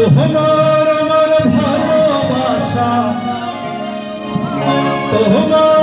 তোমার আমার ভালোবাসা। তোমার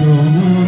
Don't